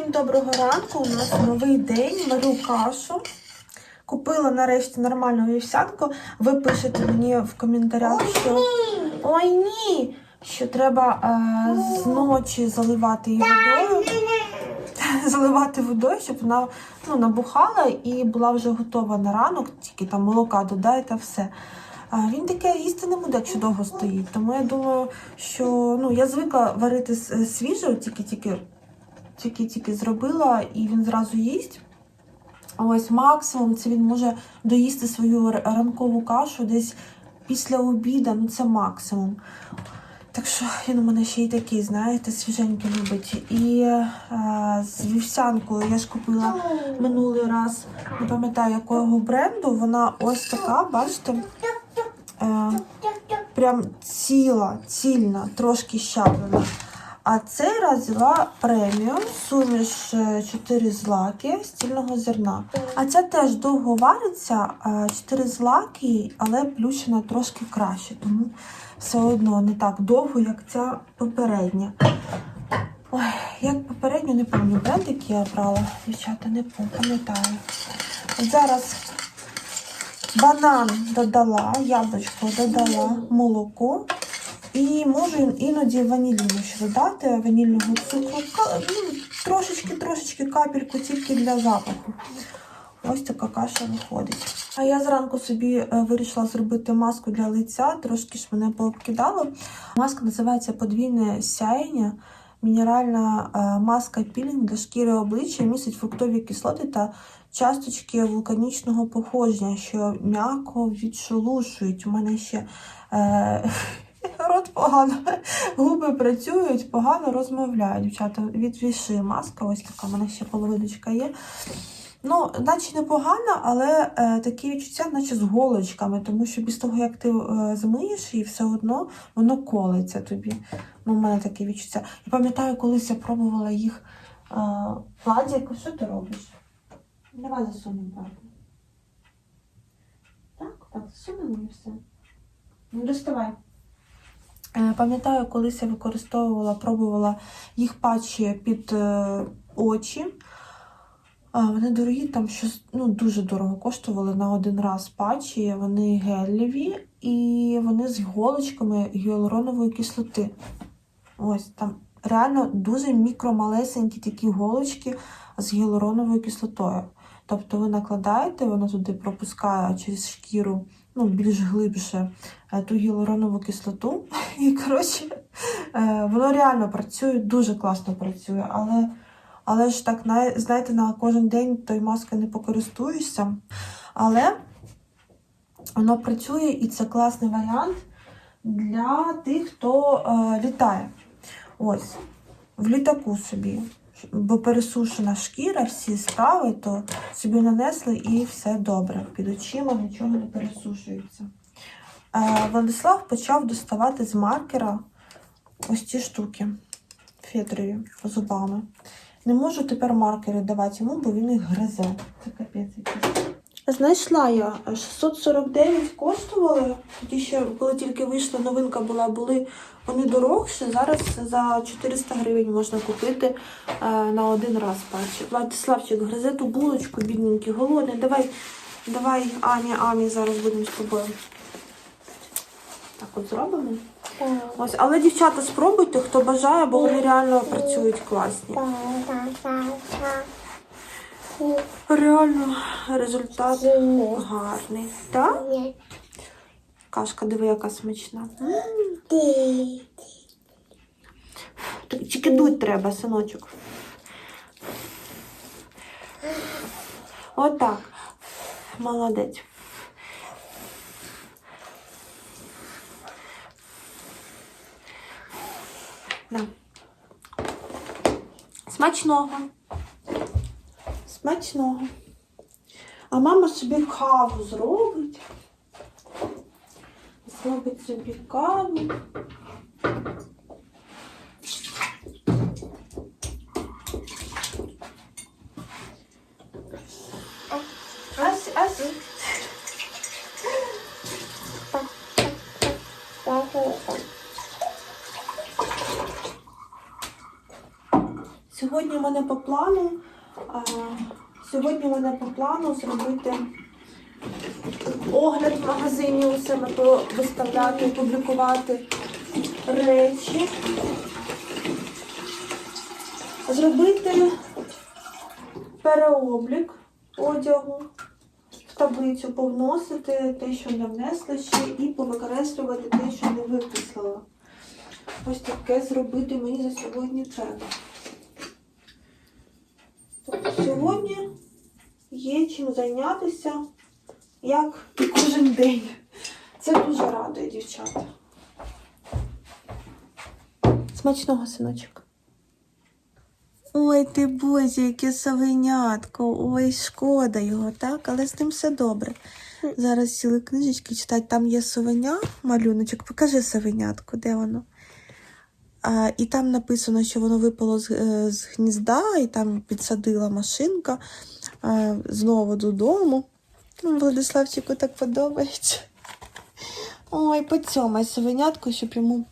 Всім доброго ранку. У нас новий день, варю кашу. Купила нарешті нормальну вівсянку. Ви пишете мені в коментарях, що ой ні! Що треба е, з ночі заливати її водою. Заливати водою, щоб вона ну, набухала і була вже готова на ранок, тільки там молока додаєте, все. Він таке їсти не буде, якщо довго стоїть. Тому я думаю, що ну, я звикла варити с- свіже, тільки-тільки тільки-тільки зробила, і він зразу їсть. А Ось максимум це він може доїсти свою ранкову кашу десь після обіду, ну це максимум. Так що він у мене ще й такий, знаєте, свіженький любить. І е, з вівсянкою я ж купила минулий раз, не пам'ятаю якого бренду. Вона ось така, бачите, е, прям ціла, цільна, трошки щаблена. А цей раз взяла преміум, суміш 4 злаки стільного зерна. А ця теж довго вариться, 4 злаки, але плющена трошки краще, тому все одно не так довго, як ця попередня. Ой, як попередню, не пам'ятаю бренд, який я брала. Дівчата, не пам'ятаю. От зараз банан додала, яблучко додала, молоко. І можу іноді ваніліну ще додати, ванільного цукру, ну, трошечки-трошечки капельку тільки для запаху. Ось така каша виходить. А я зранку собі е, вирішила зробити маску для лиця, трошки ж мене пообкидало. Маска називається подвійне сяєння. Мінеральна е, маска пілінг для шкіри обличчя містить фруктові кислоти та часточки вулканічного походження, що м'яко відшелушують. У мене ще е, рот погано, губи працюють, погано розмовляють. Дівчата, від віши маска, ось така, у мене ще половиночка є. Ну, наче непогано, але е, такі відчуття, наче з голочками, тому що без того, як ти е, змиєш її, все одно воно колиться тобі. Ну, у мене таке відчуття. Я пам'ятаю, колись я пробувала їх е, Владик, що ти робиш? Давай засунемо правда. Так, так, засунемо і все. Ну, доставай. Е, Пам'ятаю, колись я використовувала, пробувала їх патчі під е, очі. Вони дорогі, там щось ну, дуже дорого коштували на один раз патчі. Вони гелеві і вони з голочками гіалуронової кислоти. Ось там реально дуже мікромалесенькі такі голочки з гіалуроновою кислотою. Тобто ви накладаєте, воно туди пропускає через шкіру ну, більш глибше е, ту гіалуронову кислоту. І коротше, е, воно реально працює, дуже класно працює, але. Але ж так, знаєте, на кожен день той маскою не покористуєшся. Але воно працює і це класний варіант для тих, хто е, літає. Ось, в літаку собі. Бо пересушена шкіра, всі справи, то собі нанесли і все добре. Під очима нічого не пересушується. Е, Владислав почав доставати з маркера ось ці штуки фетрові зубами. Не можу тепер маркери давати йому, бо він їх гризе. Це капець якийсь. Знайшла я 649 коштували. Тоді ще, коли тільки вийшла новинка була, були вони дорогші. Зараз за 400 гривень можна купити е, на один раз патчі. Владиславчик, гризе ту булочку, бідненький, голодний. Давай, давай, Аня, Амі, зараз будемо з тобою. Так от зробимо. Ось, але дівчата, спробуйте, хто бажає, бо вони реально працюють класні. Реально результат гарний. Так? Кашка, диви, яка смачна. Так, Тільки дуть треба, синочок. Отак. Молодець. Да. Смачного. Смачного. А мама собі каву зробить. Зробить собі каву. Ась, ась. Сьогодні сьогодні в мене по плану. а, Сьогодні в мене по плану зробити огляд в магазині, у себе виставляти, публікувати речі. Зробити переоблік одягу, в таблицю повносити те, що не внесли ще, і повикреслювати те, що не виписала. Ось таке зробити мені за сьогодні треба. Тобто сьогодні є чим зайнятися, як і кожен день. Це дуже радує, дівчата. Смачного синочок. Ой, ти боже, яке совенятко. Ой, шкода його, так? Але з ним все добре. Зараз сіли книжечки читати, там є совеня, малюночок. Покажи совенятку, де воно? А, і там написано, що воно випало з, е, з гнізда, і там підсадила машинка а, знову додому. Владиславчику так подобається. Ой, поцьомай совенятку, щоб йому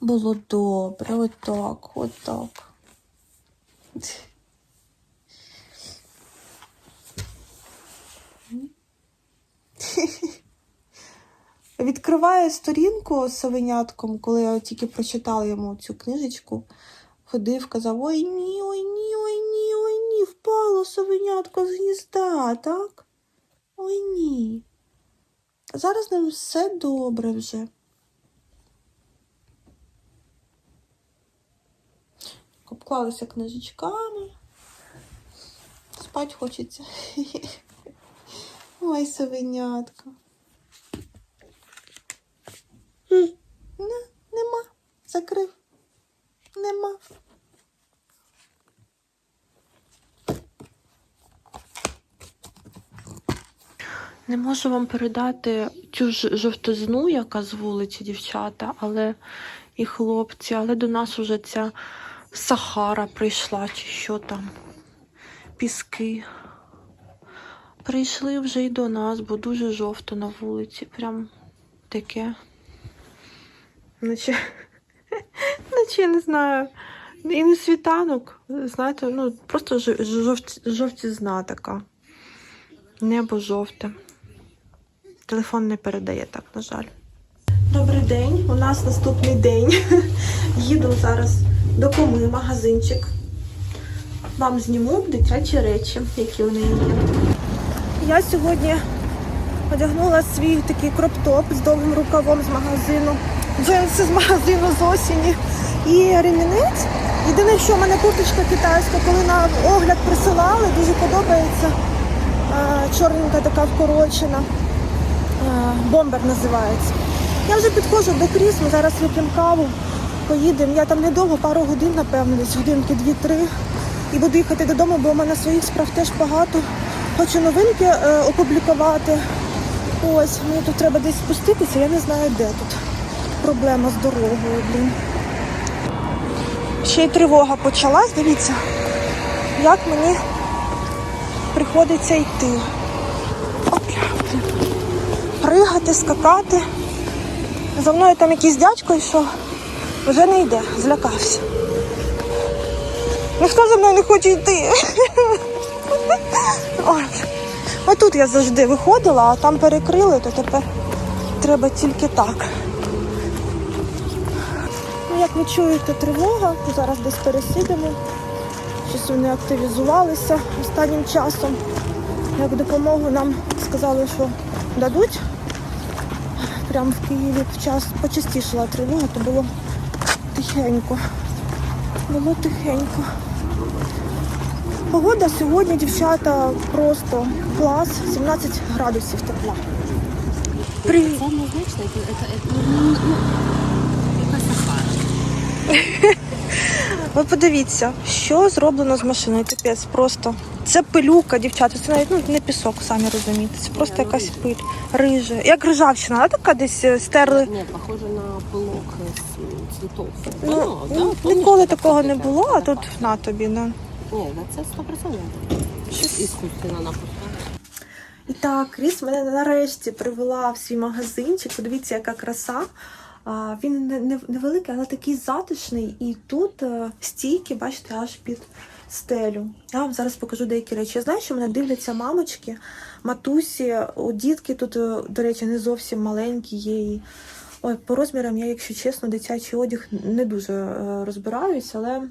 було добре. Отак, отак. Відкриває сторінку з совенятком, коли я тільки прочитала йому цю книжечку. Ходив, казав: ой ні, совенятко з гнізда, так? Ой ні. Зараз нам все добре вже. Обклалися книжечками. Спать хочеться. Ой, совенятко. Не можу вам передати цю ж жовтизну, яка з вулиці, дівчата, але і хлопці, але до нас уже ця Сахара прийшла, чи що там. Піски. Прийшли вже й до нас, бо дуже жовто на вулиці. Прям таке. Наче, наче я не знаю. І не світанок. Знаєте, ну просто жов- жовтізна така. Небо жовте. Телефон не передає так, на жаль. Добрий день. У нас наступний день. Їду зараз до коми магазинчик. Вам зніму дитячі речі, які у неї є. Я сьогодні одягнула свій такий кроп-топ з довгим рукавом з магазину. Джинси з магазину з осені. І ремінець. Єдине, що в мене курточка китайська, коли на огляд присилали, дуже подобається. Чорненька така вкорочена. Е, Бомбер називається. Я вже підходжу до кріс, ми зараз вип'ємо каву, поїдемо. Я там недовго, пару годин, напевно, десь годинки, дві-три. І буду їхати додому, бо у мене своїх справ теж багато. Хочу новинки е, опублікувати. Ось, мені тут треба десь спуститися, я не знаю де тут. Проблема з дорогою, блін. Ще й тривога почалась, дивіться, як мені приходиться йти. Опля, блін. Пригати, скакати. За мною там якийсь дядько йшов, вже не йде, злякався. Ніхто за мною не хоче йти. Отут я завжди виходила, а там перекрили, то тепер треба тільки так. Ну, як ви чуєте, тривога, зараз десь пересідемо. Щось вони активізувалися останнім часом. Як допомогу нам сказали, що дадуть. Прямо в Києві час почастішала тривога, то було тихенько. Було тихенько. Погода сьогодні, дівчата, просто клас, 17 градусів тепла. Привіт! Це це, ну, ну, Сахара. Ви подивіться, що зроблено з машиною. Капець просто. Це пилюка, дівчата. Це навіть ну, не пісок, самі розумієте. Це просто якась пиль. Рижа. Як рижавчина, да, така десь е, стерли. Ні, похоже на пилок з цвітов. Ну, Воно, да? ну, Помниш, ніколи такого не було, а тут на тобі. Ну. Ні, да, це 100% Щось іскусственно написано. І так, Кріс мене нарешті привела в свій магазинчик. Подивіться, яка краса. Він не, не, невеликий, але такий затишний. І тут е, стійки, бачите, аж під стелю. Я вам зараз покажу деякі речі. Я знаю, що мене дивляться мамочки, матусі, у дітки тут, е, до речі, не зовсім маленькі є. Ой, по розмірам я, якщо чесно, дитячий одяг не дуже е, розбираюсь, але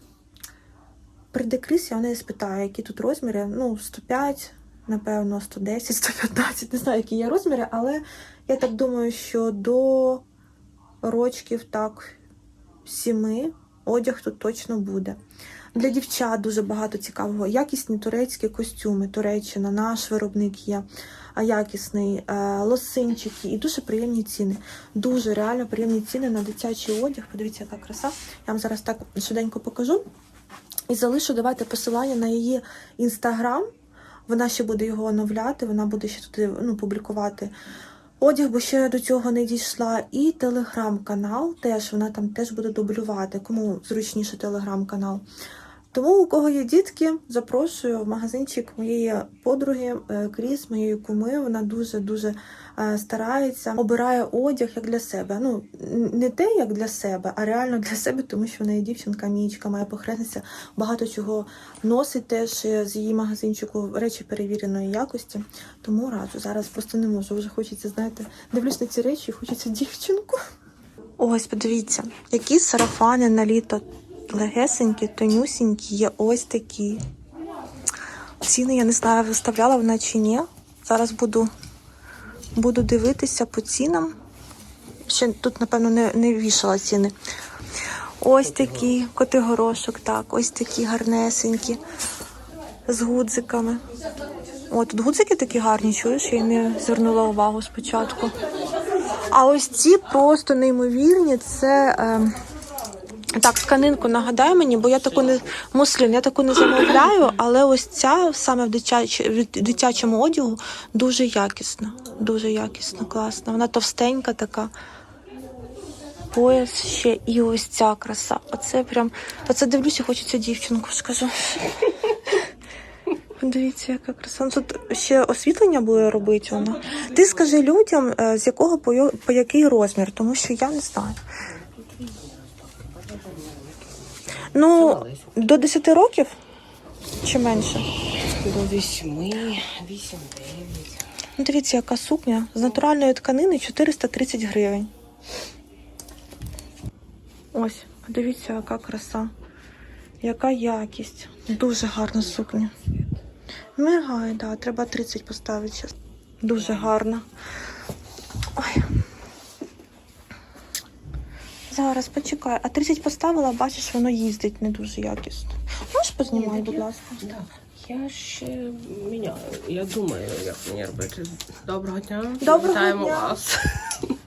прийде Кріс, я в неї спитаю, які тут розміри. Ну, 105, напевно, 110, 115, не знаю, які є розміри, але я так думаю, що до рочків так сіми одяг тут точно буде. Для дівчат дуже багато цікавого. Якісні турецькі костюми, Туреччина, наш виробник є, якісний, е, лосинчики і дуже приємні ціни. Дуже реально приємні ціни на дитячий одяг. Подивіться, яка краса. Я вам зараз так швиденько покажу. І залишу давайте посилання на її інстаграм. Вона ще буде його оновляти, вона буде ще туди ну, публікувати одяг, бо ще до цього не дійшла. І телеграм-канал теж вона там теж буде дублювати. Кому зручніше телеграм-канал. Тому у кого є дітки, запрошую в магазинчик моєї подруги е, Кріс, моєї куми. Вона дуже дуже е, старається, обирає одяг як для себе. Ну не те, як для себе, а реально для себе, тому що вона є дівчинка, мічка, має похресниця, багато чого носить теж з її магазинчику речі перевіреної якості. Тому раджу. Зараз просто не можу. Вже хочеться, знаєте, дивлюсь на ці речі, хочеться дівчинку. Ось, подивіться, які сарафани на літо легесенькі, тонюсінькі, є ось такі. Ціни я не знаю, виставляла вона чи ні. Зараз буду, буду дивитися по цінам. Ще тут, напевно, не, не вішала ціни. Ось такі котигорошок, так, ось такі гарнесенькі з гудзиками. О, тут гудзики такі гарні, чуєш, я не звернула увагу спочатку. А ось ці просто неймовірні. Це. Е, так, тканинку нагадай мені, бо я таку не муслін, я таку не замовляю, але ось ця саме в, дитяч... в дитячому одягу дуже якісна. Дуже якісна, класна. Вона товстенька така. Пояс ще і ось ця краса. Оце прям. Оце дивлюся, хочеться дівчинку, скажу. Дивіться, яка краса. Ну, Тут ще освітлення буде робити вона. Ти скажи людям, е, з якого по, по який розмір, тому що я не знаю. Ну, до 10 років чи менше? До вісьми, вісім, дев'ять. Ну, дивіться, яка сукня з натуральної тканини 430 гривень. Ось, подивіться, яка краса. Яка якість. Дуже гарна сукня. Мигає, да, треба 30 поставити. Дуже гарна. Ой. Зараз почекай. А 30 поставила, бачиш, воно їздить не дуже якісно. Можеш познімай, будь ласка. Да. Я ще міняю. Я думаю, як мені робити. Доброго дня. Доброго Вітаємо дня. вас.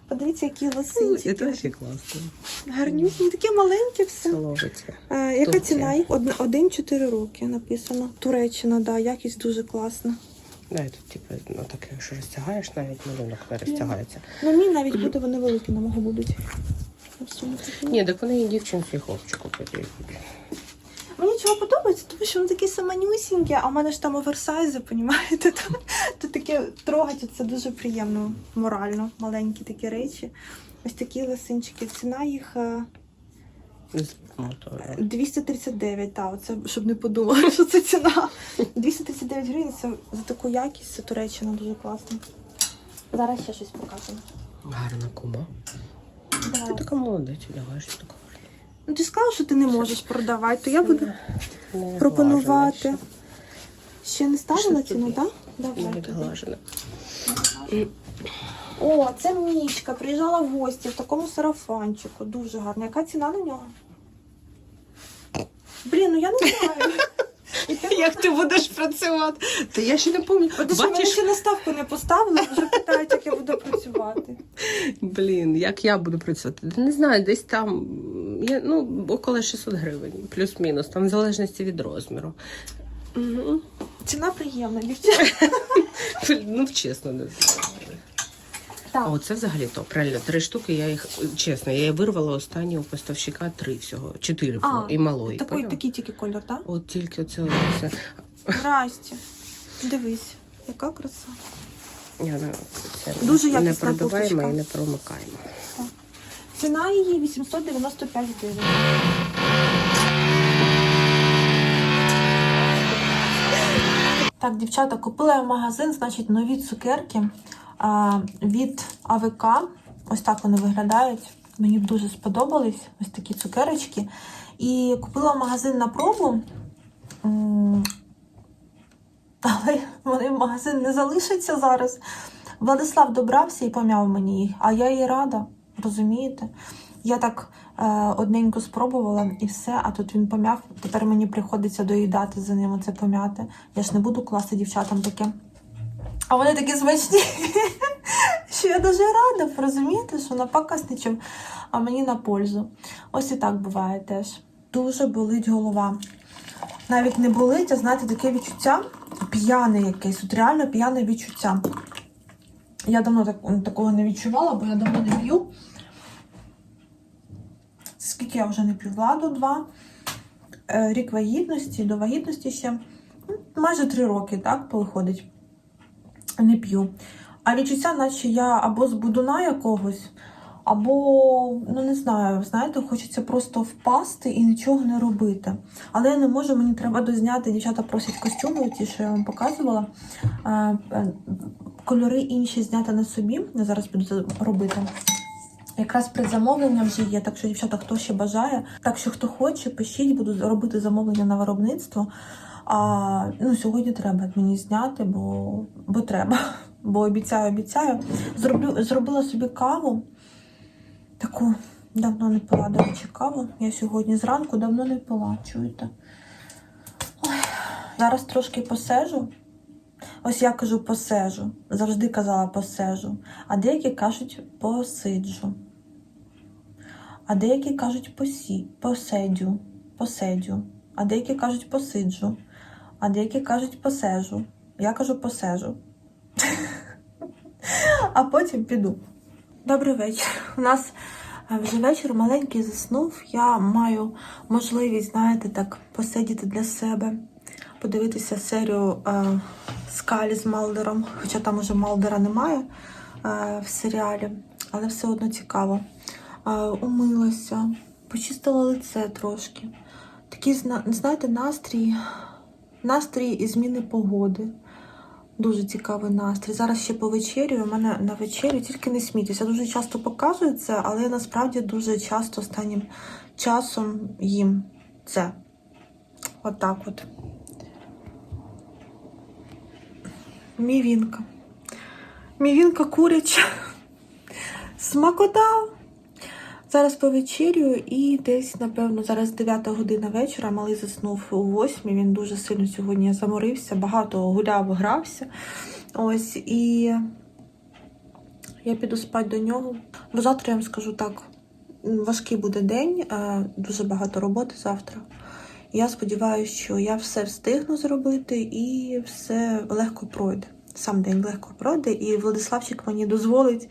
Подивіться, які Це лосинчики. ще класно. Гарнюсні, такі маленькі все. Соловиться. Е, яка Турція. ціна їх? Од- Один-чотири роки написано. Туреччина, да, якість дуже класна. Да, і тут, типу, ну таке, якщо розтягаєш, навіть малюнок не розтягається. Ну, мій навіть буде, вони великі на мого будуть. Ні, так вони і дівчинці, і хлопчику потрібні. Мені чого подобається, тому що вони такі саманюсінькі, а в мене ж там оверсайзи, понімаєте? То, то таке трогати це дуже приємно, морально. Маленькі такі речі. Ось такі лисинчики. Ціна їх е, 239, так, оце, щоб не подумали, що це ціна. 239 гривень це за таку якість, це Туреччина дуже класно. Зараз ще щось покажемо. Гарна кума. Ти така молодець, одягаєш така. Ну ти сказала, що ти не можеш продавати, то я буду Не пропонувати. Ще не ставила Що ціну, так? ще. Не Давай. відглажена. О, це Мічка. Приїжджала в гості в такому сарафанчику. Дуже гарно. Яка ціна на нього? Блін, ну я не знаю. Як ти будеш працювати? Та я ще не пам'ятаю. Що мені ще наставку не поставили, вже питають, як я буду працювати. Блін, як я буду працювати? Не знаю, десь там я, ну, около 600 гривень, плюс-мінус, там в залежності від розміру. Ну, Ціна приємна, дівчата. ну чесно, не знаю. А Так. оце взагалі топ. Реально, три штуки, я їх, чесно, я вирвала останнє у поставщика три всього. Чотири було, і малої. Такий, поняла? такий тільки колір, так? От тільки оце. оце. Здрасте. Дивись, яка краса. Я, це Дуже не якісна продуваємо і не промикаємо. Ціна її 895 гривень. Так, дівчата, купила я в магазин, значить, нові цукерки від АВК. Ось так вони виглядають. Мені дуже сподобались ось такі цукерочки. І купила магазин на пробу. Але вони в магазин не залишаться зараз. Владислав добрався і пом'яв мені їх, а я їй рада, розумієте? Я так е, одненько спробувала і все, а тут він пом'яв. Тепер мені приходиться доїдати за ним це пом'яти. Я ж не буду класти дівчатам таке. А вони такі смачні, що я дуже рада, розумієте, що напакасничав, а мені на пользу. Ось і так буває теж. Дуже болить голова. Навіть не болить, а знаєте, таке відчуття п'яне якесь, от реально п'яне відчуття. Я давно так, такого не відчувала, бо я давно не п'ю. Скільки я вже не п'ю? Владу два. Е, Рік вагітності, до вагітності ще майже три роки, так, виходить. Не п'ю. А відчуття, наче я або з будуна якогось, або, ну не знаю, знаєте, хочеться просто впасти і нічого не робити. Але я не можу, мені треба дозняти. Дівчата просять костюми, ті, що я вам показувала. Е, Кольори інші зняти на собі. Я зараз буду робити. Якраз предзамовлення вже є, так що, дівчата, хто ще бажає. Так що, хто хоче, пишіть, буду робити замовлення на виробництво. А ну, сьогодні треба мені зняти, бо, бо треба. Бо обіцяю, обіцяю. Зроблю, зробила собі каву. Таку давно не пила, до речі, каву. Я сьогодні зранку давно не пила, чуєте? Ой, зараз трошки посежу. Ось я кажу посежу. Завжди казала посежу. А деякі кажуть посиджу. А деякі кажуть посі, посидю, посидю. А деякі кажуть посиджу. А деякі кажуть посежу. Я кажу посежу. А потім піду. Добрий вечір. У нас е, вже вечір маленький заснув. Я маю можливість, знаєте, так посидіти для себе, подивитися серію е, Скалі з Малдером. Хоча там уже Малдера немає е, в серіалі, але все одно цікаво. Е, умилася, почистила лице трошки. Такий, знаєте, настрій, настрій і зміни погоди. Дуже цікавий настрій. Зараз ще повечерюю. У мене на вечерю тільки не смійтеся. Дуже часто показую це, але я насправді дуже часто останнім часом їм це. Отак от. Мівінка. Мівінка куряча. Смакота. Зараз повечерюю і десь, напевно, зараз 9 година вечора. Малий заснув у 8. Він дуже сильно сьогодні заморився, багато гуляв, грався. Ось і я піду спати до нього. Бо завтра я вам скажу так: важкий буде день, е, дуже багато роботи завтра. Я сподіваюся, що я все встигну зробити і все легко пройде. Сам день легко пройде, і Владиславчик мені дозволить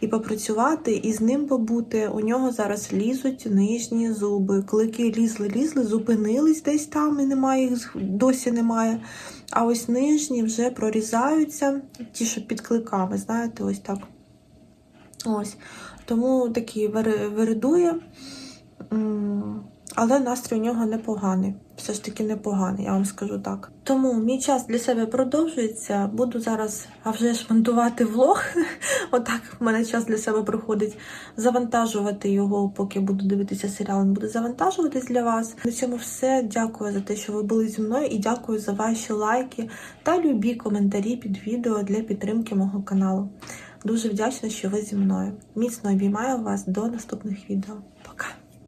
і попрацювати, і з ним побути. У нього зараз лізуть нижні зуби. Клики лізли, лізли, зупинились десь там, і немає їх досі немає. А ось нижні вже прорізаються, ті, що під кликами, знаєте, ось так. Ось. Тому такий. М, Але настрій у нього непоганий. Все ж таки непоганий, я вам скажу так. Тому мій час для себе продовжується. Буду зараз, а вже ж монтувати влог. Отак в мене час для себе проходить. Завантажувати його, поки буду дивитися серіал, він буде завантажуватись для вас. На цьому все. Дякую за те, що ви були зі мною, і дякую за ваші лайки та любі коментарі під відео для підтримки мого каналу. Дуже вдячна, що ви зі мною. Міцно обіймаю вас до наступних відео.